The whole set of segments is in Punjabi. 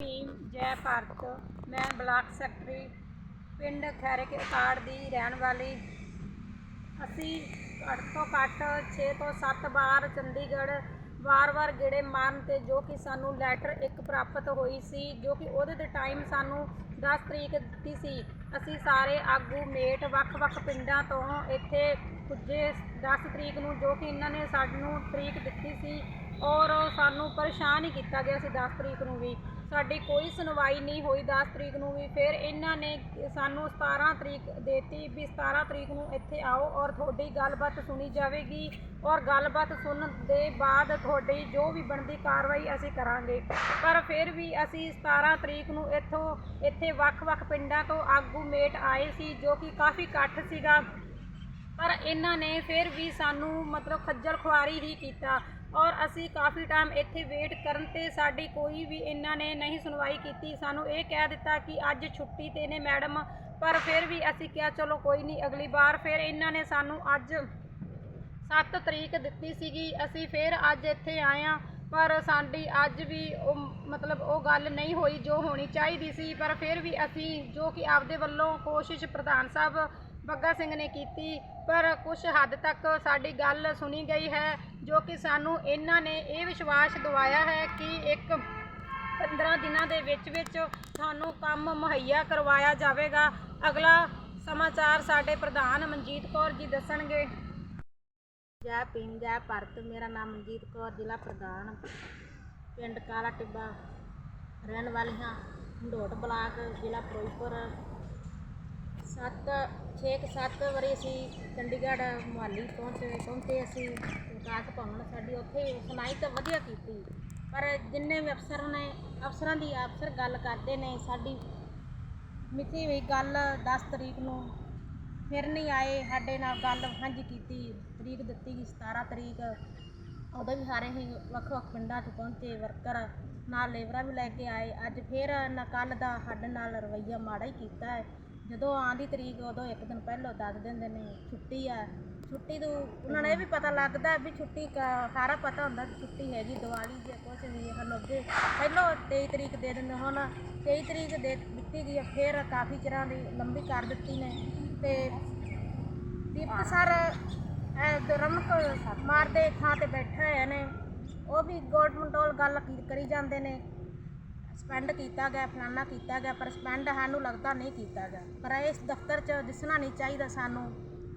ਟੀਮ ਜੈ ਭਾਰਤ, ਮੈਂ ਬਲਾਕ ਸੈਕਟਰੀ ਪਿੰਡ ਖੈਰੇ ਕੇ ਕਾਰਡ ਦੀ ਰਹਿਣ ਵਾਲੀ। ਅਸੀਂ ਘੱਟ ਤੋਂ ਘੱਟ 6 ਤੋਂ 7 ਵਾਰ ਚੰਡੀਗੜ੍ਹ ਵਾਰ-ਵਾਰ ਗੇੜੇ ਮਾਰਨ ਤੇ ਜੋ ਕਿ ਸਾਨੂੰ ਲੈਟਰ ਇੱਕ ਪ੍ਰਾਪਤ ਹੋਈ ਸੀ, ਜੋ ਕਿ ਉਹਦੇ 'ਤੇ ਟਾਈਮ ਸਾਨੂੰ 10 ਤਰੀਕ ਦਿੱਤੀ ਸੀ। ਅਸੀਂ ਸਾਰੇ ਆਗੂ, ਮੇਟ ਵੱਖ-ਵੱਖ ਪਿੰਡਾਂ ਤੋਂ ਇੱਥੇ ਪੁੱਜੇ। 10 ਤਰੀਕ ਨੂੰ ਜੋ ਕਿ ਇਹਨਾਂ ਨੇ ਸਾਨੂੰ ਤਰੀਕ ਦਿੱਤੀ ਸੀ ਔਰ ਸਾਨੂੰ ਪਰੇਸ਼ਾਨ ਹੀ ਕੀਤਾ ਗਿਆ ਸੀ 10 ਤਰੀਕ ਨੂੰ ਵੀ। ਸਾਡੀ ਕੋਈ ਸੁਣਵਾਈ ਨਹੀਂ ਹੋਈ 10 ਤਰੀਕ ਨੂੰ ਵੀ। ਫਿਰ ਇਹਨਾਂ ਨੇ ਸਾਨੂੰ 17 ਤਰੀਕ ਦੇਤੀ ਵੀ 17 ਤਰੀਕ ਨੂੰ ਇੱਥੇ ਆਓ ਔਰ ਤੁਹਾਡੀ ਗੱਲਬਾਤ ਸੁਣੀ ਜਾਵੇਗੀ ਔਰ ਗੱਲਬਾਤ ਸੁਣਨ ਦੇ ਬਾਅਦ ਤੁਹਾਡੀ ਜੋ ਵੀ ਬਣਦੀ ਕਾਰਵਾਈ ਅਸੀਂ ਕਰਾਂਗੇ। ਪਰ ਫਿਰ ਵੀ ਅਸੀਂ 17 ਤਰੀਕ ਨੂੰ ਇੱਥੋਂ, ਇੱਥੇ ਵੱਖ-ਵੱਖ ਪਿੰਡਾਂ ਤੋਂ ਆਗੂ ਮੇਟ ਆਏ ਸੀ ਜੋ ਕਿ ਕਾਫੀ ਇਕੱਠ ਸੀਗਾ। ਪਰ ਇਹਨਾਂ ਨੇ ਫਿਰ ਵੀ ਸਾਨੂੰ ਮਤਲਬ ਖੱਜਲ ਖੁਆਰੀ ਹੀ ਕੀਤਾ। ਔਰ ਅਸੀਂ ਕਾਫੀ ਟਾਈਮ ਇੱਥੇ ਵੇਟ ਕਰਨ ਤੇ ਸਾਡੀ ਕੋਈ ਵੀ ਇਹਨਾਂ ਨੇ ਨਹੀਂ ਸੁਣਵਾਈ ਕੀਤੀ। ਸਾਨੂੰ ਇਹ ਕਹਿ ਦਿੱਤਾ ਕਿ ਅੱਜ ਛੁੱਟੀ ਤੇ ਨੇ ਮੈਡਮ ਪਰ ਫਿਰ ਵੀ ਅਸੀਂ ਕਿਹਾ, ਚਲੋ ਕੋਈ ਨਹੀਂ, ਅਗਲੀ ਵਾਰ ਫਿਰ ਇਹਨਾਂ ਨੇ ਸਾਨੂੰ ਅੱਜ 7 ਤਰੀਕ ਦਿੱਤੀ ਸੀਗੀ। ਅਸੀਂ ਫਿਰ ਅੱਜ ਇੱਥੇ ਆਏ ਆ ਪਰ ਸਾਡੀ ਅੱਜ ਵੀ ਉਹ ਮਤਲਬ ਉਹ ਗੱਲ ਨਹੀਂ ਹੋਈ ਜੋ ਹੋਣੀ ਚਾਹੀਦੀ ਸੀ। ਪਰ ਫਿਰ ਵੀ ਅਸੀਂ ਜੋ ਕਿ ਆਪਦੇ ਵੱਲੋਂ ਕੋਸ਼ਿਸ਼ ਪ੍ਰਧਾਨ ਸਾਹਿਬ ਬੱਗਾ ਸਿੰਘ ਨੇ ਕੀਤੀ, ਪਰ ਕੁਝ ਹੱਦ ਤੱਕ ਸਾਡੀ ਗੱਲ ਸੁਣੀ ਗਈ ਹੈ, ਜੋ ਕਿ ਸਾਨੂੰ ਇਹਨਾਂ ਨੇ ਇਹ ਵਿਸ਼ਵਾਸ ਦਿਵਾਇਆ ਹੈ ਕਿ ਇੱਕ 15 ਦਿਨਾਂ ਦੇ ਵਿੱਚ ਵਿੱਚ ਸਾਨੂੰ ਕੰਮ ਮੁਹੱਈਆ ਕਰਵਾਇਆ ਜਾਵੇਗਾ। ਅਗਲਾ ਸਮਾਚਾਰ ਸਾਡੇ ਪ੍ਰਧਾਨ ਮਨਜੀਤ ਕੌਰ ਜੀ ਦੱਸਣਗੇ। ਜੈ ਭੀਮ, ਜੈ ਭਾਰਤ, ਮੇਰਾ ਨਾਮ ਮਨਜੀਤ ਕੌਰ, ਜ਼ਿਲ੍ਹਾ ਪ੍ਰਧਾਨ ਪਿੰਡ ਕਾਲਾ ਟਿੱਬਾ, ਰਹਿਣ ਵਾਲੀ ਹਾਂ, ਢੋਟ ਬਲਾਕ, ਜ਼ਿਲ੍ਹਾ ਫਿਰੋਜ਼ਪੁਰ। ਸੱਤ, ਛੇ ਕੁ ਸੱਤ ਵਾਰੀ ਅਸੀਂ ਚੰਡੀਗੜ੍ਹ ਮੁਹਾਲੀ ਪਹੁੰਚੇ ਪਹੁੰਚੇ ਅਸੀਂ ਵਿਕਾਸ ਭਵਨ ਸਾਡੀ ਉੱਥੇ ਸੁਣਾਈ ਤਾਂ ਵਧੀਆ ਕੀਤੀ। ਪਰ ਜਿੰਨੇ ਵੀ ਅਫਸਰ ਨੇ, ਅਫਸਰਾਂ ਦੀ ਅਫਸਰ ਗੱਲ ਕਰਦੇ ਨੇ, ਸਾਡੀ ਮਿੱਥੀ ਹੋਈ ਗੱਲ 10 ਤਰੀਕ ਨੂੰ ਫਿਰ ਨਹੀਂ ਆਏ, ਸਾਡੇ ਨਾਲ ਗੱਲ ਸਾਂਝੀ ਕੀਤੀ, ਤਰੀਕ ਦਿੱਤੀ ਗਈ 17 ਤਰੀਕ। ਉਦੋਂ ਵੀ ਸਾਰੇ ਹੀ ਵੱਖ ਵੱਖ ਪਿੰਡਾਂ 'ਚ ਪਹੁੰਚੇ, ਵਰਕਰ ਨਾਲ ਲੇਬਰਾਂ ਵੀ ਲੈ ਕੇ ਆਏ। ਅੱਜ ਫਿਰ ਨਾ ਕੱਲ ਦਾ ਸਾਡੇ ਨਾਲ ਰਵੱਈਆ ਮਾੜਾ ਹੀ ਕੀਤਾ ਹੈ। ਜਦੋਂ ਆਂਦੀ ਤਰੀਕ ਉਦੋਂ ਇੱਕ ਦਿਨ ਪਹਿਲਾਂ ਦੱਸ ਦਿੰਦੇ ਨੇ ਛੁੱਟੀ ਆ। ਛੁੱਟੀ ਤੋਂ ਉਹਨਾਂ ਨੂੰ ਇਹ ਵੀ ਪਤਾ ਲੱਗਦਾ ਵੀ ਛੁੱਟੀ ਕ ਸਾਰਾ ਪਤਾ ਹੁੰਦਾ ਕਿ ਛੁੱਟੀ ਹੈਗੀ ਦੀਵਾਲੀ ਜੇ ਕੁਛ ਵੀ ਹਨ ਅੱਗੇ। ਪਹਿਲਾਂ 23 ਤਰੀਕ ਦੇ ਦਿੰਦੇ ਹੁਣ 23 ਤਰੀਕ ਦੇ ਦਿੱਤੀ ਗਈ ਹੈ, ਫਿਰ ਕਾਫੀ ਚਿਰਾਂ ਦੀ ਲੰਬੀ ਕਰ ਦਿੱਤੀ ਨੇ ਤੇ ਦੀਪਕ ਸਰ ਰਮਕ ਮਾਰਦੇ ਥਾਂ ਤੇ ਬੈਠੇ ਹੋਏ ਨੇ। ਉਹ ਵੀ ਗਵਰਨਮੈਂਟ ਵੱਲ ਗੱਲ ਕੀ- ਕਰੀ ਜਾਂਦੇ ਨੇ। ਸਪੈਂਡ ਕੀਤਾ ਗਿਆ, ਫਲਾਨਾ ਕੀਤਾ ਗਿਆ, ਪਰ ਸਪੈਂਡ ਸਾਨੂੰ ਲੱਗਦਾ ਨਹੀਂ ਕੀਤਾ ਗਿਆ। ਪਰ ਇਸ ਦਫ਼ਤਰ 'ਚ ਦਿਸਣਾ ਨਹੀਂ ਚਾਹੀਦਾ ਸਾਨੂੰ,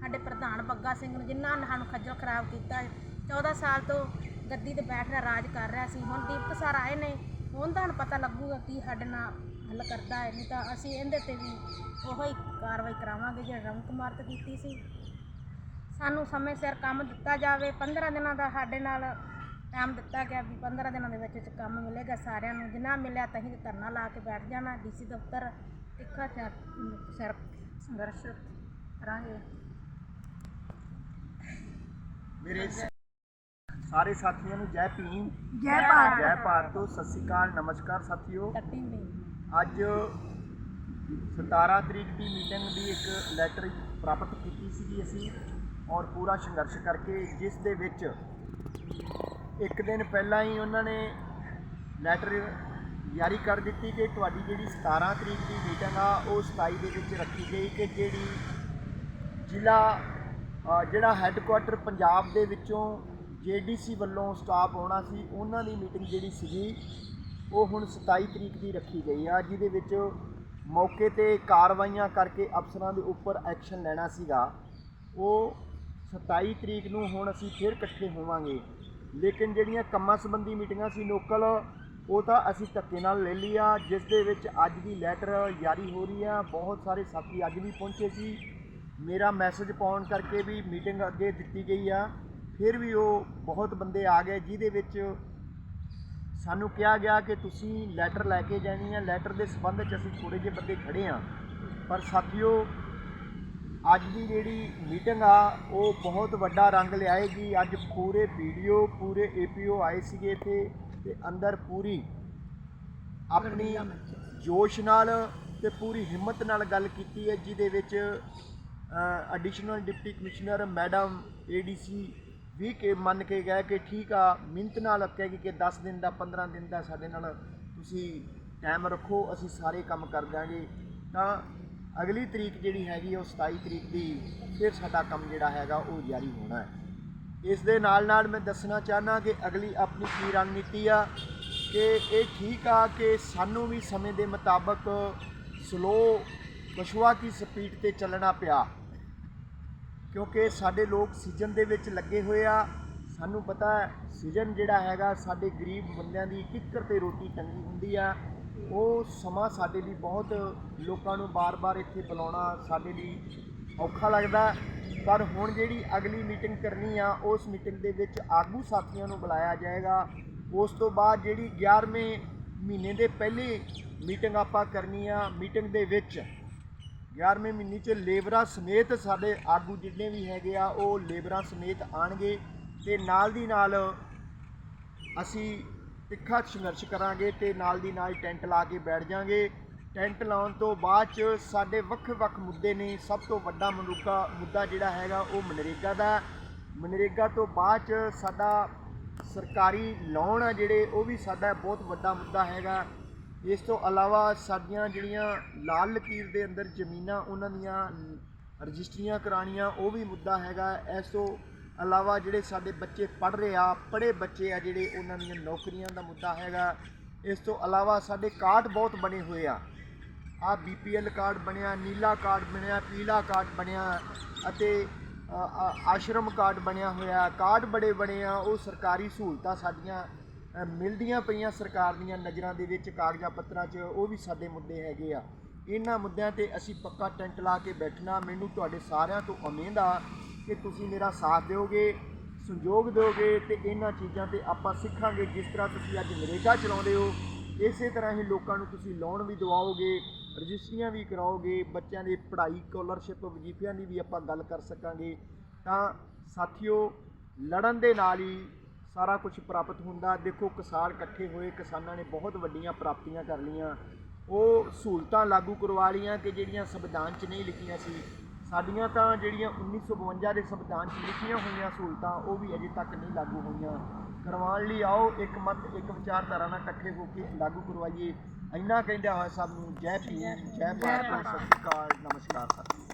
ਸਾਡੇ ਪ੍ਰਧਾਨ ਬੱਗਾ ਸਿੰਘ ਨੂੰ, ਜਿਨ੍ਹਾਂ ਨੇ ਸਾਨੂੰ ਖੱਜਲ ਖਰਾਬ ਕੀਤਾ 14 ਸਾਲ ਤੋਂ ਗੱਦੀ ਤੇ ਬੈਠ ਰਿਹਾ ਰਾਜ ਕਰ ਰਿਹਾ ਸੀ, ਹੁਣ ਦੀਪਕ ਸਰ ਆਏ ਨੇ, ਹੁਣ ਤੁਹਾਨੂੰ ਪਤਾ ਲੱਗੂਗਾ ਕੀ ਸਾਡੇ ਨਾਲ ਹੱਲ ਕਰਦਾ ਹੈ। ਨਹੀਂ ਤਾਂ ਅਸੀਂ ਇਹਦੇ ਤੇ ਵੀ ਉਹੋ ਹੀ ਕਾਰਵਾਈ ਕਰਾਵਾਂਗੇ ਜਿਹੜਾ ਰਮ ਕੁਮਾਰ ਤੇ ਕੀਤੀ ਸੀ। ਸਾਨੂੰ ਸਮੇਂ ਸਿਰ ਕੰਮ ਦਿੱਤਾ ਜਾਵੇ 15 ਦਿਨਾਂ ਦਾ ਸਾਡੇ ਨਾਲ ਟਾਈਮ ਦਿੱਤਾ ਗਿਆ ਵੀ 15 ਦਿਨਾਂ ਦੇ ਵਿੱਚ ਵਿੱਚ ਕੰਮ ਮਿਲੇਗਾ ਸਾਰਿਆਂ ਨੂੰ। ਜਿੰਨਾ ਮਿਲਿਆ ਤਾਂ ਅਸੀਂ ਧਰਨਾ ਲਾ ਕੇ ਬੈਠ ਜਾਣਾ। ਡੀਸੀ ਦਫ਼ਤਰ ਤਿੱਖਾ ਸਿਰ ਸਿਰ ਸੰਘਰਸ਼ ਕਰਾਂਗੇ। ਮੇਰੇ ਸ- ਸਾਰੇ ਸਾਥੀਆਂ ਨੂੰ ਜੈ ਭੀਮ। ਜੈ ਭਾਰਤ। ਜੈ ਭਾਰਤ। ਤੋਂ ਸਤਿ ਸ਼੍ਰੀ ਅਕਾਲ ਨਮਸਕਾਰ ਸਾਥੀਓ। ਅੱਜ 17 ਤਰੀਕ ਦੀ ਮੀਟਿੰਗ ਦੀ ਇੱਕ ਲੈਟਰ ਪ੍ਰਾਪਤ ਕੀਤੀ ਸੀਗੀ ਅਸੀਂ ਔਰ ਪੂਰਾ ਸੰਘਰਸ਼ ਕਰਕੇ ਜਿਸ ਦੇ ਵਿੱਚ ਇੱਕ ਦਿਨ ਪਹਿਲਾਂ ਹੀ ਉਹਨਾਂ ਨੇ ਲੈਟਰ ਜਾਰੀ ਕਰ ਦਿੱਤੀ ਕਿ ਤੁਹਾਡੀ ਜਿਹੜੀ 17 ਤਰੀਕ ਦੀ ਮੀਟਿੰਗ ਆ, ਉਹ 27 ਦੇ ਵਿੱਚ ਰੱਖੀ ਗਈ ਕਿ ਜਿਹੜੀ ਜ਼ਿਲ੍ਹਾ ਜਿਹੜਾ ਹੈੱਡਕੁਆਟਰ ਪੰਜਾਬ ਦੇ ਵਿੱਚੋਂ ਜੀਡੀਸੀ ਵੱਲੋਂ ਸਟਾਫ ਆਉਣਾ ਸੀ, ਉਹਨਾਂ ਦੀ ਮੀਟਿੰਗ ਜਿਹੜੀ ਸੀਗੀ, ਉਹ ਹੁਣ 27 ਤਰੀਕ ਦੀ ਰੱਖੀ ਗਈ ਆ, ਜਿਹਦੇ ਵਿੱਚ ਮੌਕੇ ਤੇ ਕਾਰਵਾਈਆਂ ਕਰਕੇ ਅਫਸਰਾਂ ਦੇ ਉੱਪਰ ਐਕਸ਼ਨ ਲੈਣਾ ਸੀਗਾ। ਉਹ 27 ਤਰੀਕ ਨੂੰ ਹੁਣ ਅਸੀਂ ਫਿਰ ਇਕੱਠੇ ਹੋਵਾਂਗੇ। ਲੇਕਿਨ ਜਿਹੜੀਆਂ ਕੰਮਾਂ ਸੰਬੰਧੀ ਮੀਟਿੰਗਾਂ ਸੀ ਲੋਕਲ, ਉਹ ਤਾਂ ਅਸੀਂ ਧੱਕੇ ਨਾਲ ਲੈ ਲਈ ਆ ਜਿਸ ਦੇ ਵਿੱਚ ਅੱਜ ਦੀ ਲੈਟਰ ਜਾਰੀ ਹੋ ਰਹੀ ਆ। ਬਹੁਤ ਸਾਰੇ ਸਾਥੀ ਅੱਜ ਵੀ ਪਹੁੰਚੇ ਸੀ। ਮੇਰਾ ਮੈਸੇਜ ਪਾਉਣ ਕਰਕੇ ਵੀ ਮੀਟਿੰਗ ਅੱਗੇ ਦਿੱਤੀ ਗਈ ਆ। ਫਿਰ ਵੀ ਉਹ ਬਹੁਤ ਬੰਦੇ ਆ ਗਏ, ਜਿਹਦੇ ਵਿੱਚ ਸਾਨੂੰ ਕਿਹਾ ਗਿਆ ਕਿ ਤੁਸੀਂ ਲੈਟਰ ਲੈ ਕੇ ਜਾਣੀ ਆ। ਲੈਟਰ ਦੇ ਸੰਬੰਧ 'ਚ ਅਸੀਂ ਥੋੜੇ ਜਿਹੇ ਬੰਦੇ ਖੜੇ ਆ। ਪਰ ਸਾਥੀਓ ਅੱਜ ਦੀ ਜਿਹੜੀ ਮੀਟਿੰਗ ਆ, ਉਹ ਬਹੁਤ ਵੱਡਾ ਰੰਗ ਲਿਆਏਗੀ। ਅੱਜ ਪੂਰੇ ਵੀਡੀਓ ਪੂਰੇ ਏਪੀਓ ਆਏ ਸੀਗੇ ਇੱਥੇ ਤੇ ਅੰਦਰ ਪੂਰੀ ਆਪਣੀ ਜੋਸ਼ ਨਾਲ ਤੇ ਪੂਰੀ ਹਿੰਮਤ ਨਾਲ ਗੱਲ ਕੀਤੀ ਹੈ, ਜਿਹਦੇ ਵਿੱਚ additional deputy commissioner madam ADC ਵੀ ਕੇ, ਮੰਨ ਕੇ ਗਏ ਕਿ ਠੀਕ ਆ ਮਿਹਨਤ ਨਾਲ ਕਹੇਗੀ ਕਿ 10 ਦਿਨ ਦਾ 15 ਦਿਨ ਦਾ ਸਾਡੇ ਨਾਲ ਤੁਸੀਂ ਟਾਈਮ ਰੱਖੋ, ਅਸੀਂ ਸਾਰੇ ਕੰਮ ਕਰ ਦਾਂਗੇ ਤਾਂ ਅਗਲੀ ਤਰੀਕ ਜਿਹੜੀ ਹੈਗੀ ਉਹ 27 ਤਰੀਕ ਦੀ ਫਿਰ ਸਾਡਾ ਕੰਮ ਜਿਹੜਾ ਹੈਗਾ ਉਹ ਜਾਰੀ ਹੋਣਾ ਹੈ। ਇਸ ਦੇ ਨਾਲ ਨਾਲ ਮੈਂ ਦੱਸਣਾ ਚਾਹਨਾ ਕਿ ਅਗਲੀ ਆਪਣੀ ਕੀ ਰਣਨੀਤੀ ਆ ਕਿ ਇਹ ਠੀਕ ਆ ਕਿ ਸਾਨੂੰ ਵੀ ਸਮੇਂ ਦੇ ਮੁਤਾਬਕ ਸਲੋ ਪਸ਼ੂਆ ਦੀ ਸਪੀਡ ਤੇ ਚੱਲਣਾ ਪਿਆ। ਕਿਉਂਕਿ ਸਾਡੇ ਲੋਕ ਸੀਜ਼ਨ ਦੇ ਵਿੱਚ ਲੱਗੇ ਹੋਏ ਆ। ਸਾਨੂੰ ਪਤਾ ਸੀਜ਼ਨ ਜਿਹੜਾ ਹੈਗਾ ਸਾਡੇ ਗਰੀਬ ਬੰਦਿਆਂ ਦੀ ਕਿੱਕਰ ਤੇ ਰੋਟੀ ਟੰਗੀ ਹੁੰਦੀ ਆ। ਉਹ ਸਮਾਂ ਸਾਡੇ ਲਈ ਬਹੁਤ ਲੋਕਾਂ ਨੂੰ ਬਾਰ-ਬਾਰ ਇੱਥੇ ਬੁਲਾਉਣਾ ਸਾਡੇ ਲਈ ਔਖਾ ਲੱਗਦਾ ਪਰ ਹੁਣ ਜਿਹੜੀ ਅਗਲੀ ਮੀਟਿੰਗ ਕਰਨੀ ਆ, ਉਸ ਮੀਟਿੰਗ ਦੇ ਵਿੱਚ ਆਗੂ ਸਾਥੀਆਂ ਨੂੰ ਬੁਲਾਇਆ ਜਾਏਗਾ। ਉਸ ਤੋਂ ਬਾਅਦ ਜਿਹੜੀ 11ਵੇਂ ਮਹੀਨੇ ਦੇ ਪਹਿਲੇ ਮੀਟਿੰਗ ਆਪਾਂ ਕਰਨੀ ਆ, ਮੀਟਿੰਗ ਦੇ ਵਿੱਚ 11ਵੇਂ ਮਹੀਨੇ 'ਚ ਲੇਬਰਾਂ ਸਮੇਤ ਸਾਡੇ ਆਗੂ ਜਿੰਨੇ ਵੀ ਹੈਗੇ ਆ, ਉਹ ਲੇਬਰਾਂ ਸਮੇਤ ਆਣਗੇ ਤੇ ਨਾਲ ਦੀ ਨਾਲ ਅਸੀਂ ਤਿੱਖਾ ਸੰਘਰਸ਼ ਕਰਾਂਗੇ ਤੇ ਨਾਲ ਦੀ ਨਾਲ ਟੈਂਟ ਲਾ ਕੇ ਬੈਠ ਜਾਾਂਗੇ। ਟੈਂਟ ਲਾਉਣ ਤੋਂ ਬਾਅਦ ਚ ਸਾਡੇ ਵੱਖ-ਵੱਖ ਮੁੱਦੇ ਨੇ। ਸਭ ਤੋਂ ਵੱਡਾ ਮਨੁੱਖਾ ਮੁੱਦਾ ਜਿਹੜਾ ਹੈਗਾ ਉਹ ਮਨਰੇਗਾ ਦਾ ਮਨਰੇਗਾ ਤੋਂ ਬਾਅਦ ਚ ਸਾਡਾ ਸਰਕਾਰੀ ਲੋਨ ਆ ਜਿਹੜੇ, ਉਹ ਵੀ ਸਾਡਾ ਬਹੁਤ ਵੱਡਾ ਮੁੱਦਾ ਹੈਗਾ। ਇਸ ਤੋਂ ਇਲਾਵਾ ਸਾਡੀਆਂ ਜਿਹੜੀਆਂ ਲਾਲ ਲਕੀਰ ਦੇ ਅੰਦਰ ਜ਼ਮੀਨਾਂ, ਉਹਨਾਂ ਦੀਆਂ ਰਜਿਸਟਰੀਆਂ ਕਰਾਉਣੀਆਂ, ਉਹ ਵੀ ਮੁੱਦਾ ਹੈਗਾ। ਇਸ ਤੋਂ ਇਲਾਵਾ ਜਿਹੜੇ ਸਾਡੇ ਬੱਚੇ ਪੜ੍ਹ ਰਹੇ ਆ, ਪੜ੍ਹੇ ਬੱਚੇ ਆ ਜਿਹੜੇ ਉਹਨਾਂ ਦੀਆਂ ਨੌਕਰੀਆਂ ਦਾ ਮੁੱਦਾ ਹੈਗਾ। ਇਸ ਤੋਂ ਇਲਾਵਾ ਸਾਡੇ ਕਾਰਡ ਬਹੁਤ ਬਣੇ ਹੋਏ ਆ। ਆ ਬੀਪੀਐਲ ਕਾਰਡ ਬਣਿਆ, ਨੀਲਾ ਕਾਰਡ ਬਣਿਆ, ਪੀਲਾ ਕਾਰਡ ਬਣਿਆ ਅਤੇ ਆਸ਼ਰਮ ਕਾਰਡ ਬਣਿਆ ਹੋਇਆ। ਕਾਰਡ ਬੜੇ ਬਣੇ ਆ, ਉਹ ਸਰਕਾਰੀ ਸਹੂਲਤਾਂ ਸਾਡੀਆਂ ਮਿਲਦੀਆਂ ਪਈਆਂ ਸਰਕਾਰ ਦੀਆਂ ਨਜ਼ਰਾਂ ਦੇ ਵਿੱਚ, ਕਾਗਜ਼ਾਂ ਪੱਤਰਾਂ 'ਚ, ਉਹ ਵੀ ਸਾਡੇ ਮੁੱਦੇ ਹੈਗੇ ਆ। ਇਹਨਾਂ ਮੁੱਦਿਆਂ ਤੇ ਅਸੀਂ ਪੱਕਾ ਟੈਂਟ ਲਾ ਕੇ ਬੈਠਣਾ। ਮੈਨੂੰ ਤੁਹਾਡੇ ਸਾਰਿਆਂ ਤੋਂ ਉਮੀਦ ਆ ਕਿ ਤੁਸੀਂ ਮੇਰਾ ਸਾਥ ਦਿਓਗੇ, ਸੰਯੋਗ ਦਿਓਗੇ ਤੇ ਇਹਨਾਂ ਚੀਜ਼ਾਂ ਤੇ ਆਪਾਂ ਸਿੱਖਾਂਗੇ ਜਿਸ ਤਰ੍ਹਾਂ ਤੁਸੀਂ ਅੱਜ ਨਰੇਗਾ ਚਲਾਉਂਦੇ ਹੋ। ਇਸੇ ਤਰ੍ਹਾਂ ਹੀ ਲੋਕਾਂ ਨੂੰ ਤੁਸੀਂ ਲੋਨ ਵੀ ਦਿਵਾਓਗੇ, ਰਜਿਸਟਰੀਆਂ ਵੀ ਕਰਾਓਗੇ, ਬੱਚਿਆਂ ਦੀ ਪੜ੍ਹਾਈ ਸਕਾਲਰਸ਼ਿਪ ਵਜ਼ੀਫਿਆਂ ਦੀ ਵੀ ਆਪਾਂ ਗੱਲ ਕਰ ਸਕਾਂਗੇ। ਤਾਂ ਸਾਥੀਓ, ਲੜਨ ਦੇ ਨਾਲ ਹੀ ਸਾਰਾ ਕੁਝ ਪ੍ਰਾਪਤ ਹੁੰਦਾ। ਦੇਖੋ, ਕਿਸਾਨ ਇਕੱਠੇ ਹੋਏ, ਕਿਸਾਨਾਂ ਨੇ ਬਹੁਤ ਵੱਡੀਆਂ ਪ੍ਰਾਪਤੀਆਂ ਕਰ ਲਈਆਂ। ਉਹ ਸਹੂਲਤਾਂ ਲਾਗੂ ਕਰਵਾ ਲਈਆਂ ਕਿ ਜਿਹੜੀਆਂ ਸੰਵਿਧਾਨ 'ਚ ਨਹੀਂ ਲਿਖੀਆਂ ਸੀ ਸਾਡੀਆਂ ਤਾਂ ਜਿਹੜੀਆਂ 1952 ਦੇ ਸੰਵਿਧਾਨ 'ਚ ਲਿਖੀਆਂ ਹੋਈਆਂ ਸਹੂਲਤਾਂ, ਉਹ ਵੀ ਅਜੇ ਤੱਕ ਨਹੀਂ ਲਾਗੂ ਹੋਈਆਂ। ਕਰਵਾਉਣ ਲਈ ਆਓ, ਇੱਕ ਮਤ, ਇੱਕ ਵਿਚਾਰਧਾਰਾ ਨਾਲ ਇਕੱਠੇ ਹੋ ਕੇ ਲਾਗੂ ਕਰਵਾਈਏ। ਇੰਨਾ ਕਹਿੰਦਿਆਂ ਹੋਇਆ ਸਭ ਨੂੰ, ਜੈ ਭੀਮ, ਜੈ ਭਾਰਤ, ਸਤਿ ਸ਼੍ਰੀ ਅਕਾਲ, ਨਮਸਕਾਰ ਸਾਥੀਓ